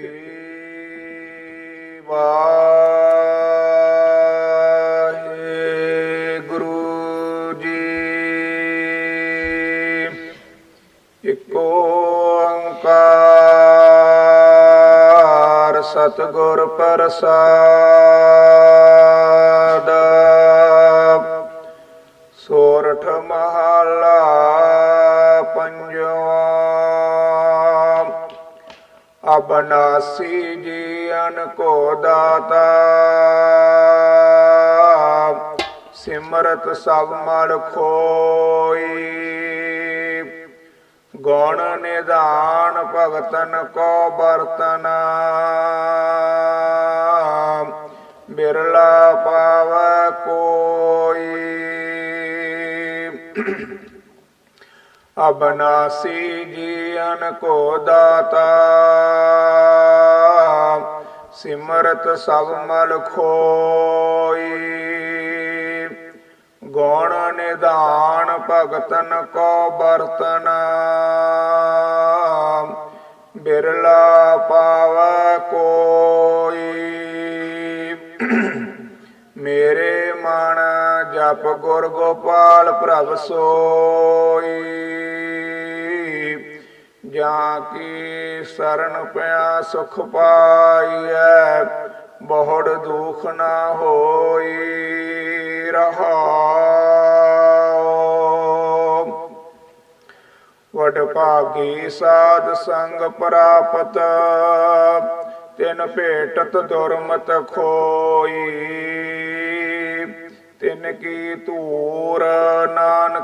ਸ੍ਰੀ ਵਾਹਿਗੁਰੂ ਜੀ। ਇੱਕ ਓੰਕਾਰ ਸਤਿਗੁਰ ਪ੍ਰਸਾਦ। ਅਬਨਾਸੀ ਜੀਵਨ ਕੋ ਦਾਤਾ। ਸਿਮਰਤ ਸਭ ਮਲ ਖੋਈ। ਗੁਣ ਨਿਧਾਨ ਭਗਤਨ ਕੋ ਬਰਤਨ ਬਿਰਲਾ ਪਾਵੈ ਕੋਈ। ਅਬਨਾਸੀ ਜੀਵਨ ਕੋ ਦਾਤਾ। ਸਿਮਰਤ ਸਭ ਮਲ ਖੋਈ। ਗੁਣ ਨਿਧਾਨ ਭਗਤਨ ਕੋ ਬਰਤਨ। ਬਿਰਲਾ ਪਾਵੈ ਕੋਈ। ਮੇਰੇ ਮਨ ਜਪ ਗੁਰ ਗੋਪਾਲ ਪ੍ਰਭ ਸੋਈ। ਜਾਂ ਕੀ ਸਰਨ ਪਿਆ ਸੁਖ ਪਾਈਐ, ਬਹੁੜ ਦੁਖ ਨਾ ਹੋਈ ਰਹਾਉ। ਵਡ ਭਾਗੀ ਸਾਧ ਸੰਗ ਪ੍ਰਾਪਤ, ਤਿਨ ਭੇਟਤ ਦੁਰਮਤ ਖੋਈ। ਤਿਨ ਕੀ ਧੂਰ ਨਾਨਕ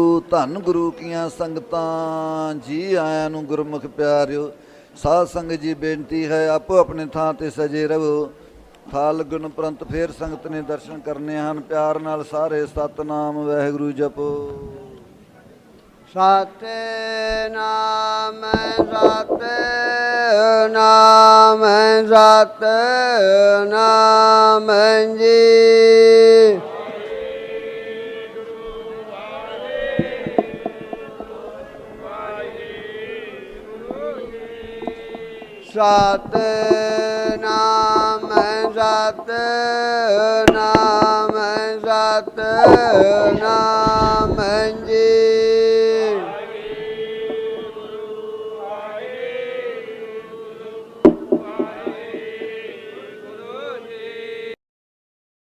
ਧੰਨ ਗੁਰੂ ਕੀਆਂ ਸੰਗਤਾਂ, ਜੀ ਆਇਆਂ ਨੂੰ ਗੁਰਮੁਖ ਪਿਆਰਿਓ। ਸਾਧ ਸੰਗਤ ਜੀ, ਬੇਨਤੀ ਹੈ ਆਪੋ ਆਪਣੇ ਥਾਂ ਤੇ ਸਜੇ ਰਹੋ। ਥਾਲ ਲੱਗਣ ਉਪਰੰਤ ਫੇਰ ਸੰਗਤ ਨੇ ਦਰਸ਼ਨ ਕਰਨੇ ਹਨ। ਪਿਆਰ ਨਾਲ ਸਾਰੇ ਸਤਨਾਮ, ਵਾਹਿਗੁਰੂ ਜਪੋ। ਸਤਿ ਨਾਮ ਸਤਿ ਨਾਮ ਜੀ। ਸਤਿ ਨਾਮ ਸਤਿ ਨਾਮ ਸਤਿ ਨਾਮ